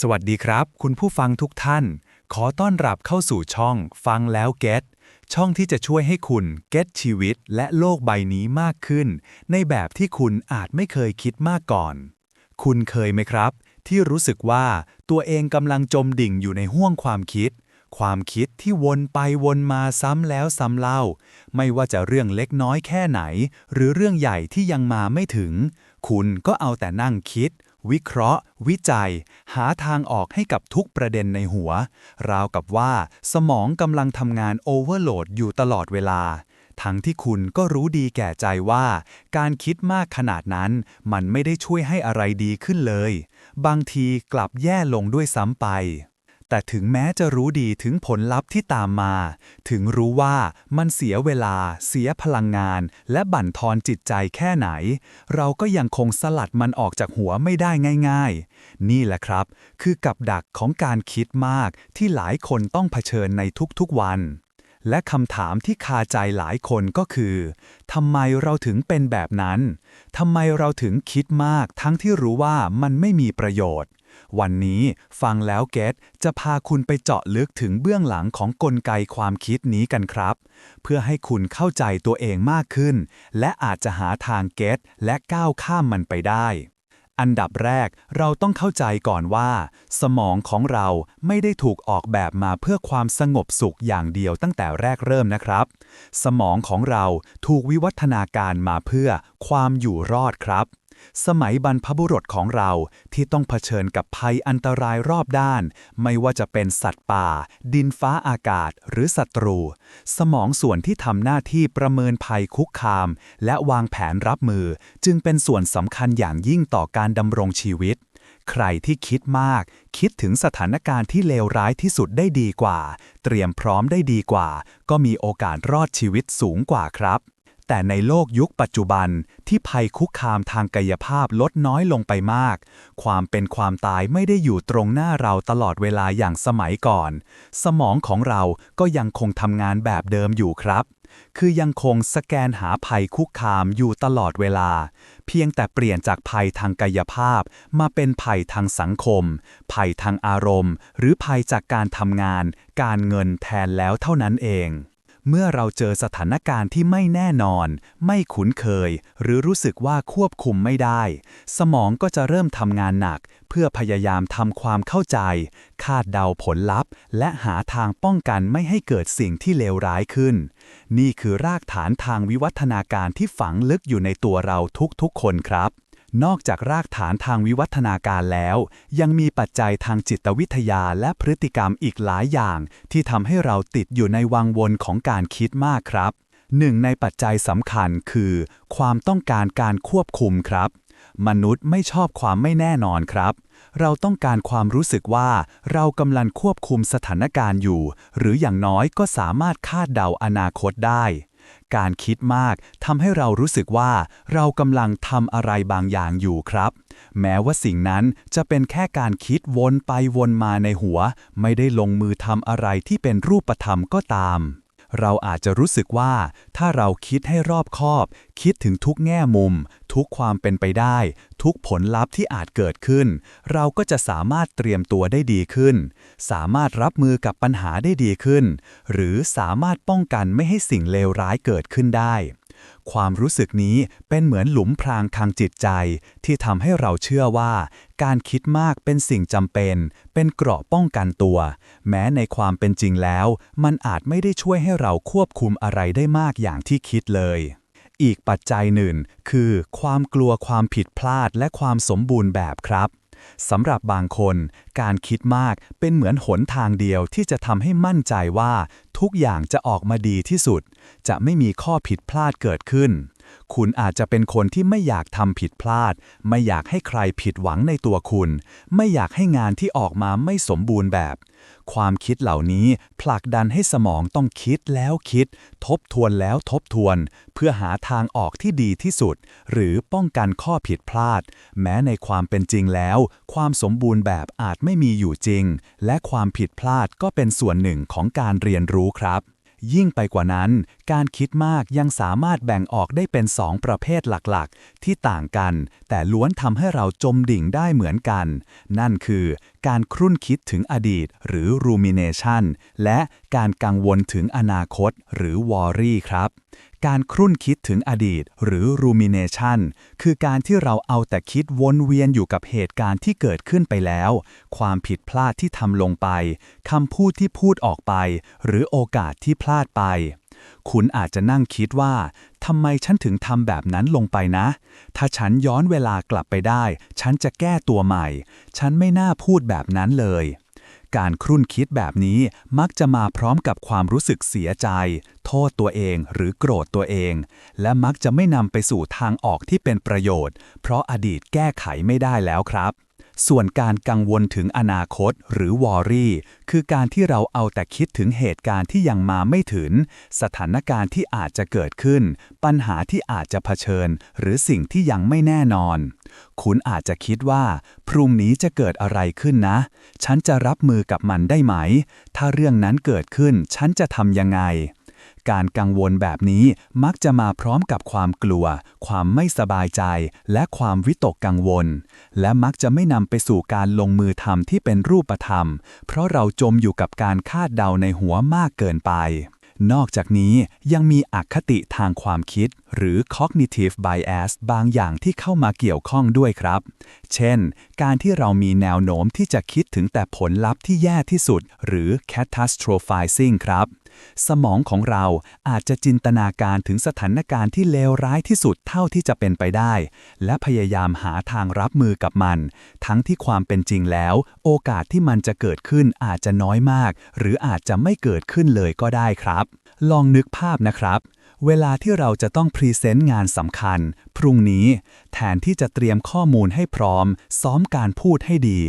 สวัสดีครับ คุณผู้ฟังทุกท่าน ขอต้อนรับเข้าสู่ช่องฟังแล้วเก็ตช่องที่จะช่วยให้คุณเก็ตชีวิตและโลกใบนี้มากขึ้น ในแบบที่คุณอาจไม่เคยคิดมาก่อน คุณเคยไหมครับ ที่รู้สึกว่าตัวเองกำลังจมดิ่งอยู่ในห้วงความคิด ความคิดที่วนไปวนมาซ้ำแล้วซ้ำเล่า ไม่ว่าจะเรื่องเล็กน้อยแค่ไหน หรือเรื่องใหญ่ที่ยังมาไม่ถึง คุณก็เอาแต่นั่งคิด วิเคราะห์ วิจัย หาทางออกให้กับทุกประเด็นในหัว ราวกับว่า สมองกำลังทำงานโอเวอร์โหลดอยู่ตลอดเวลา ทั้งที่คุณก็รู้ดีแก่ใจว่า การคิดมากขนาดนั้น มันไม่ได้ช่วยให้อะไรดีขึ้นเลย บางทีกลับแย่ลงด้วยซ้ำไป แต่ถึงแม้จะรู้ดีถึงผลลัพธ์ที่ตามมา ถึงรู้ว่ามันเสียเวลา เสียพลังงาน และบั่นทอนจิตใจแค่ไหน เราก็ยังคงสลัดมันออกจากหัวไม่ได้ง่าย ๆ นี่แหละครับ คือกับดักของการคิดมากที่หลายคนต้องเผชิญในทุกๆวัน และคำถามที่คาใจหลายคนก็คือทำไมเราถึงเป็นแบบนั้นทำไมเราถึงคิดมากทั้งที่รู้ว่ามันไม่มีประโยชน์ วันนี้ฟังแล้วเกตจะพาคุณไปเจาะลึกถึงเบื้องหลังของกลไกความคิดนี้กันครับ เพื่อให้คุณเข้าใจตัวเองมากขึ้น และอาจจะหาทางเกตและก้าวข้ามมันไปได้ อันดับแรกเราต้องเข้าใจก่อนว่า สมองของเราไม่ได้ถูกออกแบบมาเพื่อความสงบสุขอย่างเดียวตั้งแต่แรกเริ่มนะครับ สมองของเราถูกวิวัฒนาการมาเพื่อความอยู่รอดครับ สมัยบรรพบุรุษของเราที่ต้องเผชิญกับภัยอันตรายรอบด้าน ไม่ว่าจะเป็นสัตว์ป่า ดินฟ้าอากาศ หรือศัตรู สมองส่วนที่ทำหน้าที่ประเมินภัยคุกคาม และวางแผนรับมือ จึงเป็นส่วนสำคัญอย่างยิ่งต่อการดำรงชีวิต ใครที่คิดมาก คิดถึงสถานการณ์ที่เลวร้ายที่สุดได้ดีกว่า เตรียมพร้อมได้ดีกว่า ก็มีโอกาสรอดชีวิตสูงกว่าครับ แต่ในโลกยุคปัจจุบันที่ภัยคุกคามทางกายภาพลดน้อยลงไปมาก ความเป็นความตายไม่ได้อยู่ตรงหน้าเราตลอดเวลาอย่างสมัยก่อน สมองของเราก็ยังคงทำงานแบบเดิมอยู่ครับ คือยังคงสแกนหาภัยคุกคามอยู่ตลอดเวลา เพียงแต่เปลี่ยนจากภัยทางกายภาพ มาเป็นภัยทางสังคม ภัยทางอารมณ์ หรือภัยจากการทำงาน การเงินแทนแล้วเท่านั้นเอง เมื่อเราเจอสถานการณ์ที่ไม่แน่นอน ไม่คุ้นเคย หรือรู้สึกว่าควบคุมไม่ได้ สมองก็จะเริ่มทำงานหนัก เพื่อพยายามทำความเข้าใจ คาดเดาผลลัพธ์ และหาทางป้องกันไม่ให้เกิดสิ่งที่เลวร้ายขึ้น นี่คือรากฐานทางวิวัฒนาการที่ฝังลึกอยู่ในตัวเราทุกๆคนครับ นอกจากรากฐานทางวิวัฒนาการแล้ว ยังมีปัจจัยทางจิตวิทยาและพฤติกรรมอีกหลายอย่าง ที่ทำให้เราติดอยู่ในวังวนของการคิดมากครับหนึ่งในปัจจัยสำคัญคือ ความต้องการการควบคุมครับ มนุษย์ไม่ชอบความไม่แน่นอนครับ เราต้องการความรู้สึกว่า เรากำลังควบคุมสถานการณ์อยู่ หรืออย่างน้อยก็สามารถคาดเดาอนาคตได้ การคิดมากทำให้เรารู้สึกว่า เรากำลังทำอะไรบางอย่างอยู่ครับ แม้ว่าสิ่งนั้นจะเป็นแค่การคิดวนไปวนมาในหัว ไม่ได้ลงมือทำอะไรที่เป็นรูปธรรมก็ตาม เราอาจจะรู้สึกว่า ถ้าเราคิดให้รอบคอบ คิดถึงทุกแง่มุม ทุกความเป็นไปได้ ทุกผลลัพธ์ที่อาจเกิดขึ้น เราก็จะสามารถเตรียมตัวได้ดีขึ้น สามารถรับมือกับปัญหาได้ดีขึ้น หรือสามารถป้องกันไม่ให้สิ่งเลวร้ายเกิดขึ้นได้ ความรู้สึกนี้เป็นเหมือนหลุมพรางทางจิตใจ ที่ทำให้เราเชื่อว่า การคิดมากเป็นสิ่งจำเป็น เป็นเกราะป้องกันตัว แม้ในความเป็นจริงแล้ว มันอาจไม่ได้ช่วยให้เราควบคุมอะไรได้มากอย่างที่คิดเลยอีกปัจจัยหนึ่ง คือ ความกลัวความผิดพลาดและความสมบูรณ์แบบครับ สำหรับบางคน การคิดมากเป็นเหมือนหนทางเดียวที่จะทำให้มั่นใจว่า ทุกอย่างจะออกมาดีที่สุด จะไม่มีข้อผิดพลาดเกิดขึ้น คุณอาจจะเป็นคนที่ไม่อยากทำผิดพลาด ไม่อยากให้ใครผิดหวังในตัวคุณ ไม่อยากให้งานที่ออกมาไม่สมบูรณ์แบบ ความคิดเหล่านี้ผลักดันให้สมองต้องคิดแล้วคิด ทบทวนแล้วทบทวน เพื่อหาทางออกที่ดีที่สุด หรือป้องกันข้อผิดพลาด แม้ในความเป็นจริงแล้ว ความสมบูรณ์แบบอาจไม่มีอยู่จริง และความผิดพลาดก็เป็นส่วนหนึ่งของการเรียนรู้ครับ ยิ่งไปกว่านั้น การคิดมากยังสามารถแบ่งออกได้เป็นสองประเภทหลักๆ ที่ต่างกัน แต่ล้วนทำให้เราจมดิ่งได้เหมือนกัน นั่นคือ การครุ่นคิดถึงอดีต หรือ rumination และการกังวลถึงอนาคต หรือ worry ครับ การครุ่นคิดถึงอดีต หรือ rumination คือการที่เราเอาแต่คิดวนเวียนอยู่กับเหตุการณ์ที่เกิดขึ้นไปแล้ว ความผิดพลาดที่ทำลงไปคำพูดที่พูดออกไป หรือโอกาสที่พลาดไป คุณอาจจะนั่งคิดว่าทำไมฉันถึงทำแบบนั้นลงไปนะ ถ้าฉันย้อนเวลากลับไปได้ ฉันจะแก้ตัวใหม่ ฉันไม่น่าพูดแบบนั้นเลย การครุ่นคิดแบบนี้มักจะมาพร้อมกับความรู้สึกเสียใจ โทษตัวเองหรือโกรธตัวเอง และมักจะไม่นำไปสู่ทางออกที่เป็นประโยชน์ เพราะอดีตแก้ไขไม่ได้แล้วครับ ส่วนการกังวลถึงอนาคตหรือวอรี่ คือการที่เราเอาแต่คิดถึงเหตุการณ์ที่ยังมาไม่ถึง สถานการณ์ที่อาจจะเกิดขึ้น ปัญหาที่อาจจะเผชิญ หรือสิ่งที่ยังไม่แน่นอน คุณอาจจะคิดว่า พรุ่งนี้จะเกิดอะไรขึ้นนะ ฉันจะรับมือกับมันได้ไหม ถ้าเรื่องนั้นเกิดขึ้น ฉันจะทำยังไง การกังวลแบบนี้มักจะมาพร้อมกับความกลัว ความไม่สบายใจ และความวิตกกังวล และมักจะไม่นำไปสู่การลงมือทำที่เป็นรูปธรรม เพราะเราจมอยู่กับการคาดเดาในหัวมากเกินไป นอกจากนี้ยังมีอคติทางความคิด หรือ cognitive bias บางอย่างที่เข้ามาเกี่ยวข้องด้วยครับ เช่น การที่เรามีแนวโน้มที่จะคิดถึงแต่ผลลัพธ์ที่แย่ที่สุด หรือ catastrophizing ครับ สมองของเราอาจจะจินตนาการถึงสถานการณ์ที่เลวร้ายที่สุดเท่าที่จะเป็นไปได้ และพยายามหาทางรับมือกับมัน ทั้งที่ความเป็นจริงแล้ว โอกาสที่มันจะเกิดขึ้นอาจจะน้อยมาก หรืออาจจะไม่เกิดขึ้นเลยก็ได้ครับ ลองนึกภาพนะครับ เวลาที่เราจะต้องพรีเซนต์งานสำคัญ พรุ่งนี้ แทนที่จะเตรียมข้อมูลให้พร้อม ซ้อมการพูดให้ดี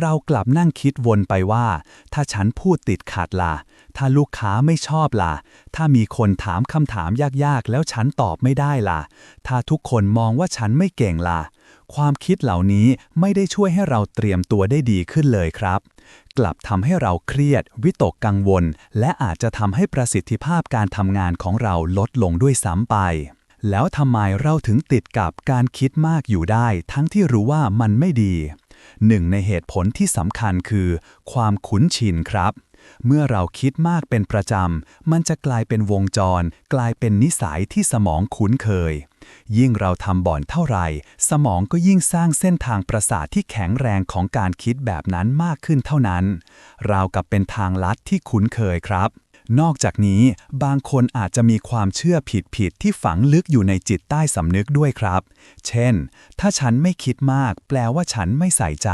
เรากลับนั่งคิดวนไปว่า ถ้าฉันพูดติดขัดล่ะ ถ้าลูกค้าไม่ชอบล่ะ ถ้ามีคนถามคำถามยากๆ แล้วฉันตอบไม่ได้ล่ะ ถ้าทุกคนมองว่าฉันไม่เก่งล่ะ ความคิดเหล่านี้ไม่ได้ช่วยให้เราเตรียมตัวได้ดีขึ้นเลยครับ กลับทำให้เราเครียด วิตกกังวล และอาจจะทำให้ประสิทธิภาพการทำงานของเราลดลงด้วยซ้ำไป แล้วทำไมเราถึงติดกับการคิดมากอยู่ได้ ทั้งที่รู้ว่ามันไม่ดี หนึ่งในเหตุผลที่สำคัญคือ ความคุ้นชินครับเมื่อเราคิดมากเป็นประจำ มันจะกลายเป็นวงจร กลายเป็นนิสัยที่สมองคุ้นเคย ยิ่งเราทำบ่อนเท่าไหร่ สมองก็ยิ่งสร้างเส้นทางประสาทที่แข็งแรงของการคิดแบบนั้นมากขึ้นเท่านั้น ราวกับเป็นทางลัดที่คุ้นเคยครับ นอกจากนี้บางคนอาจจะมีความเชื่อผิดๆที่ฝังลึกอยู่ในจิตใต้สำนึกด้วยครับ เช่น ถ้าฉันไม่คิดมาก แปลว่าฉันไม่ใส่ใจ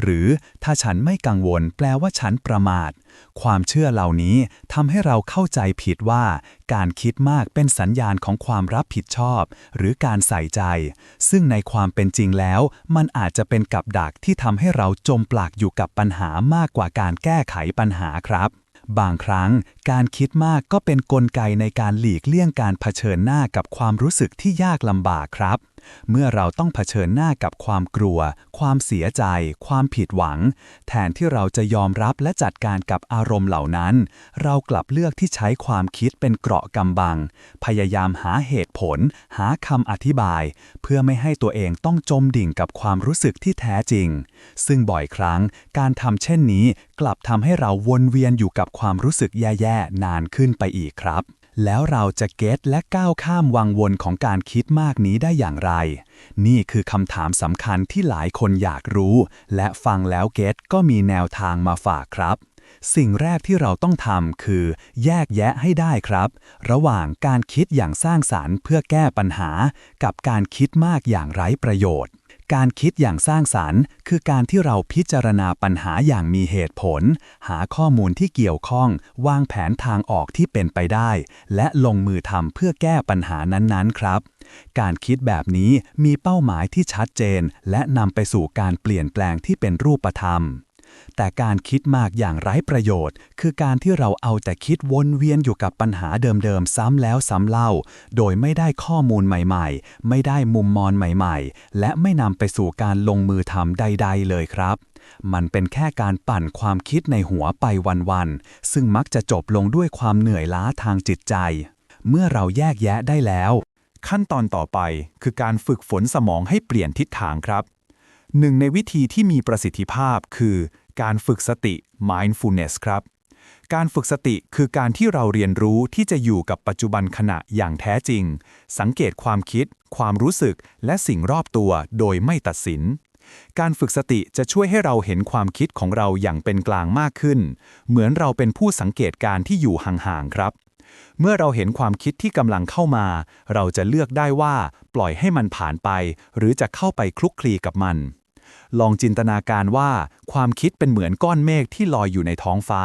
หรือถ้าฉันไม่กังวล แปลว่าฉันประมาท ความเชื่อเหล่านี้ทำให้เราเข้าใจผิดว่า การคิดมากเป็นสัญญาณของความรับผิดชอบ หรือการใส่ใจ ซึ่งในความเป็นจริงแล้ว มันอาจจะเป็นกับดักที่ทำให้เราจมปลักอยู่กับปัญหามากกว่าการแก้ไขปัญหาครับ บางครั้งการคิดมากก็เป็นนกลไกในการหลีกเลี่ยงการเผชิญหน้ากับความรู้สึกที่ยากลำบากครับ เมื่อเราต้องเผชิญหน้ากับความกลัว ความเสียใจ ความผิดหวัง แทนที่เราจะยอมรับและจัดการกับอารมณ์เหล่านั้น เรากลับเลือกที่ใช้ความคิดเป็นเกราะกำบัง พยายามหาเหตุผล หาคำอธิบาย เพื่อไม่ให้ตัวเองต้องจมดิ่งกับความรู้สึกที่แท้จริง ซึ่งบ่อยครั้งการทำเช่นนี้กลับทำให้เราวนเวียนอยู่กับความรู้สึกแย่ๆ นานขึ้นไปอีกครับ แล้วเราจะเก็ตและก้าวข้ามวังวนของการคิดมากนี้ได้อย่างไร นี่คือคำถามสำคัญที่หลายคนอยากรู้ และฟังแล้วเก็ตก็มีแนวทางมาฝากครับ สิ่งแรกที่เราต้องทำคือ แยกแยะให้ได้ครับ ระหว่างการคิดอย่างสร้างสารรค์เพื่อแก้ปัญหา กับการคิดมากอย่างไร้ประโยชน์ การคิดอย่างสร้างสารรค์ คือการที่เราพิจารณาปัญหาอย่างมีเหตุผล หาข้อมูลที่เกี่ยวข้อง วางแผนทางออกที่เป็นไปได้ และลงมือทำเพื่อแก้ปัญหานั้นๆครับ การคิดแบบนี้มีเป้าหมายที่ชัดเจน และนำไปสู่การเปลี่ยนแปลงที่เป็นรูปธรรม แต่การคิดมากอย่างไร้ประโยชน์ คือการที่เราเอาแต่คิดวนเวียนอยู่กับปัญหาเดิมๆ ซ้ำแล้วซ้ำเล่า โดยไม่ได้ข้อมูลใหม่ๆ ไม่ได้มุมมองใหม่ๆ และไม่นำไปสู่การลงมือทำใด ๆ เลยครับมันเป็นแค่การปั่นความคิดในหัวไปวันๆ ซึ่งมักจะจบลงด้วยความเหนื่อยล้าทางจิตใจ เมื่อเราแยกแยะได้แล้ว ขั้นตอนต่อไปคือการฝึกฝนสมองให้เปลี่ยนทิศทางครับ หนึ่งในวิธีที่มีประสิทธิภาพคือ การฝึกสติ mindfulness ครับ การฝึกสติคือการที่เราเรียนรู้ที่จะอยู่กับปัจจุบันขณะอย่างแท้จริง สังเกตความคิด ความรู้สึก และสิ่งรอบตัวโดยไม่ตัดสิน การฝึกสติจะช่วยให้เราเห็นความคิดของเราอย่างเป็นกลางมากขึ้น เหมือนเราเป็นผู้สังเกตการณ์ที่อยู่ห่างๆครับเมื่อเราเห็นความคิดที่กำลังเข้ามา เราจะเลือกได้ว่า ปล่อยให้มันผ่านไป หรือจะเข้าไปคลุกคลีกับมัน ลองจินตนาการว่าความคิดเป็นเหมือนก้อนเมฆที่ลอยอยู่ในท้องฟ้า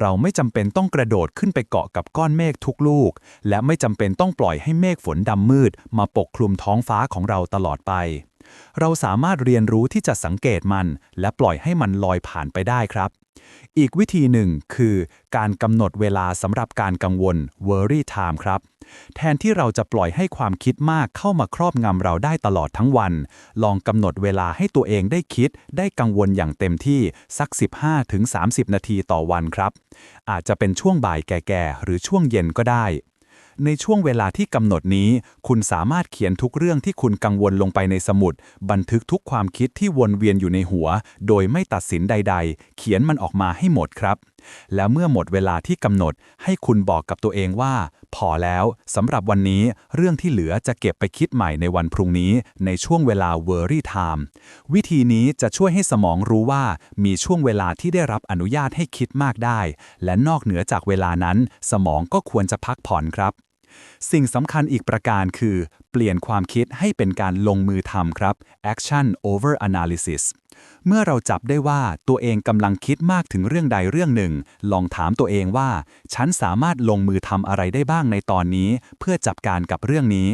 เราไม่จำเป็นต้องกระโดดขึ้นไปเกาะกับก้อนเมฆทุกลูก และไม่จำเป็นต้องปล่อยให้เมฆฝนดำมืด มาปกคลุมท้องฟ้าของเราตลอดไป เราสามารถเรียนรู้ที่จะสังเกตมัน และปล่อยให้มันลอยผ่านไปได้ครับ อีกวิธีหนึ่งคือ การกำหนดเวลาสำหรับการกังวล worry time ครับ แทนที่เราจะปล่อยให้ความคิดมากเข้ามาครอบงำเราได้ตลอดทั้งวัน ลองกำหนดเวลาให้ตัวเองได้คิด ได้กังวลอย่างเต็มที่สัก 15-30 นาทีต่อวันครับ อาจจะเป็นช่วงบ่ายแก่ๆ หรือช่วงเย็นก็ได้ในช่วงเวลาที่กำหนดนี้ คุณสามารถเขียนทุกเรื่องที่คุณกังวลลงไปในสมุด บันทึกทุกความคิดที่วนเวียนอยู่ในหัว โดยไม่ตัดสินใด ๆ เขียนมันออกมาให้หมดครับ แล้วเมื่อหมดเวลาที่กำหนดให้คุณบอกกับตัวเองว่า พอแล้วสำหรับวันนี้เรื่องที่เหลือจะเก็บไปคิดใหม่ในวันพรุ่งนี้ในช่วงเวลา worry time วิธีนี้จะช่วยให้สมองรู้ว่ามีช่วงเวลาที่ได้รับอนุญาตให้คิดมากได้ และนอกเหนือจากเวลานั้น สมองก็ควรจะพักผ่อนครับ สิ่งสำคัญอีกประการคือ เปลี่ยนความคิดให้เป็นการลงมือทำครับ action over analysis เมื่อเราจับได้ว่าตัวเองกำลังคิดมากถึงเรื่องใดเรื่องหนึ่ง ลองถามตัวเองว่า ฉันสามารถลงมือทำอะไรได้บ้างในตอนนี้ เพื่อจับการกับเรื่องนี้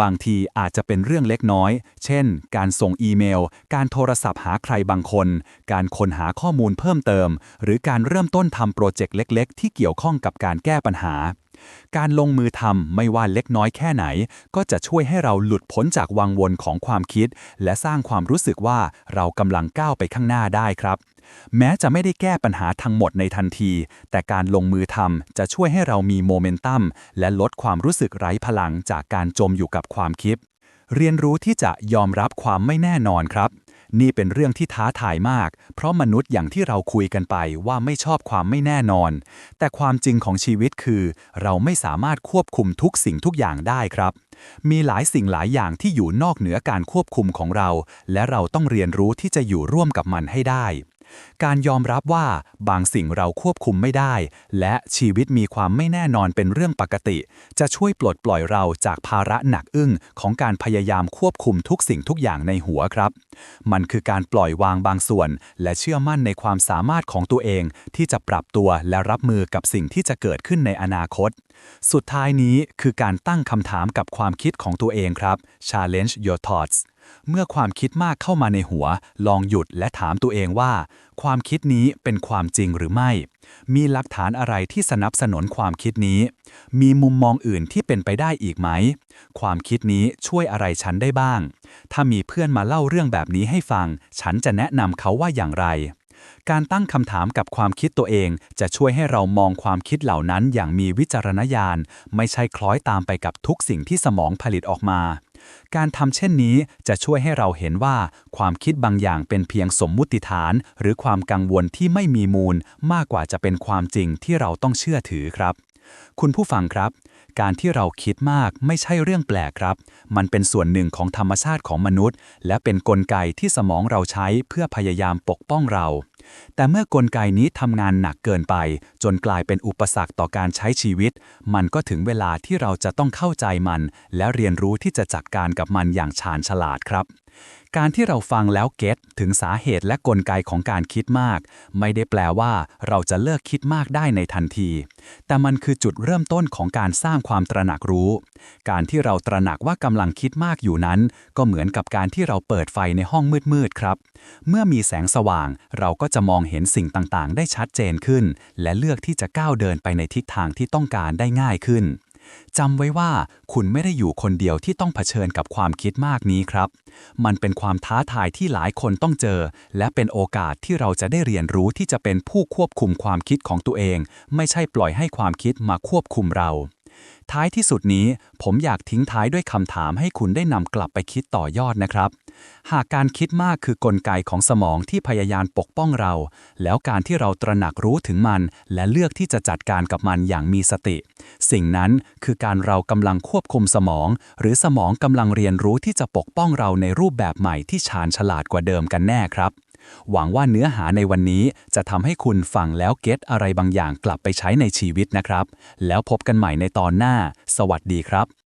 บางทีอาจจะเป็นเรื่องเล็กน้อย เช่น การส่งอีเมล การโทรศัพท์หาใครบางคน การค้นหาข้อมูลเพิ่มเติม หรือการเริ่มต้นทำโปรเจกต์เล็ก ๆ ที่เกี่ยวข้องกับการแก้ปัญหา การลงมือทำไม่ว่าเล็กน้อยแค่ไหน ก็จะช่วยให้เราหลุดพ้นจากวังวนของความคิด และสร้างความรู้สึกว่าเรากำลังก้าวไปข้างหน้าได้ครับ แม้จะไม่ได้แก้ปัญหาทั้งหมดในทันที แต่การลงมือทำจะช่วยให้เรามีโมเมนตัมและลดความรู้สึกไร้พลังจากการจมอยู่กับความคิด เรียนรู้ที่จะยอมรับความไม่แน่นอนครับ นี่เป็นเรื่องที่ท้าทายมาก เพราะมนุษย์อย่างที่เราคุยกันไปว่าไม่ชอบความไม่แน่นอน แต่ความจริงของชีวิตคือ เราไม่สามารถควบคุมทุกสิ่งทุกอย่างได้ครับ มีหลายสิ่งหลายอย่างที่อยู่นอกเหนือการควบคุมของเรา และเราต้องเรียนรู้ที่จะอยู่ร่วมกับมันให้ได้ การยอมรับว่าบางสิ่งเราควบคุมไม่ได้ และชีวิตมีความไม่แน่นอนเป็นเรื่องปกติ จะช่วยปลดปล่อยเราจากภาระหนักอึ้งของการพยายามควบคุมทุกสิ่งทุกอย่างในหัวครับ มันคือการปล่อยวางบางส่วน และเชื่อมั่นในความสามารถของตัวเอง ที่จะปรับตัวและรับมือกับสิ่งที่จะเกิดขึ้นในอนาคต สุดท้ายนี้คือการตั้งคำถามกับความคิดของตัวเองครับ challenge your thoughts เมื่อความคิดมากเข้ามาในหัว ลองหยุดและถามตัวเองว่า ความคิดนี้เป็นความจริงหรือไม่ มีหลักฐานอะไรที่สนับสนุนความคิดนี้ มีมุมมองอื่นที่เป็นไปได้อีกไหม ความคิดนี้ช่วยอะไรฉันได้บ้าง ถ้ามีเพื่อนมาเล่าเรื่องแบบนี้ให้ฟัง ฉันจะแนะนำเขาว่าอย่างไรการตั้งคำถามกับความคิดตัวเอง จะช่วยให้เรามองความคิดเหล่านั้นอย่างมีวิจารณญาณ ไม่ใช่คล้อยตามไปกับทุกสิ่งที่สมองผลิตออกมา การทำเช่นนี้จะช่วยให้เราเห็นว่า ความคิดบางอย่างเป็นเพียงสมมุติฐาน หรือความกังวลที่ไม่มีมูล มากกว่าจะเป็นความจริงที่เราต้องเชื่อถือครับ คุณผู้ฟังครับ การที่เราคิดมากไม่ใช่เรื่องแปลกครับ มันเป็นส่วนหนึ่งของธรรมชาติของมนุษย์ และเป็นนกลไกที่สมองเราใช้เพื่อพยายามปกป้องเรา แต่เมื่อกลไกนี้ทำงานหนักเกินไป จนกลายเป็นอุปสรรคต่อการใช้ชีวิต มันก็ถึงเวลาที่เราจะต้องเข้าใจมัน และเรียนรู้ที่จะจัดการกับมันอย่างชาญฉลาดครับการที่เราฟังแล้วเก็ตถึงสาเหตุและกลไกของการคิดมาก ไม่ได้แปลว่าเราจะเลิกคิดมากได้ในทันที แต่มันคือจุดเริ่มต้นของการสร้างความตระหนักรู้ การที่เราตระหนักว่ากำลังคิดมากอยู่นั้น ก็เหมือนกับการที่เราเปิดไฟในห้องมืดๆครับ เมื่อมีแสงสว่าง เราก็จะมองเห็นสิ่งต่างๆ ได้ชัดเจนขึ้น และเลือกที่จะก้าวเดินไปในทิศทางที่ต้องการได้ง่ายขึ้น จำไว้ว่าคุณไม่ได้อยู่คนเดียวที่ต้องเผชิญกับความคิดมากนี้ครับ มันเป็นความท้าทายที่หลายคนต้องเจอ และเป็นโอกาสที่เราจะได้เรียนรู้ที่จะเป็นผู้ควบคุมความคิดของตัวเอง ไม่ใช่ปล่อยให้ความคิดมาควบคุมเรา ท้ายที่สุดนี้ผมอยากทิ้งท้ายด้วยคำถามให้คุณได้นำกลับไปคิดต่อยอดนะครับ หากการคิดมากคือกลไกของสมองที่พยายามปกป้องเรา แล้วการที่เราตระหนักรู้ถึงมัน และเลือกที่จะจัดการกับมันอย่างมีสติ สิ่งนั้นคือการเรากำลังควบคุมสมอง หรือสมองกำลังเรียนรู้ที่จะปกป้องเราในรูปแบบใหม่ที่ชาญฉลาดกว่าเดิมกันแน่ครับ หวังว่าเนื้อหาในวันนี้จะทำให้คุณฟังแล้วเก็ตอะไรบางอย่างกลับไปใช้ในชีวิตนะครับ แล้วพบกันใหม่ในตอนหน้า สวัสดีครับ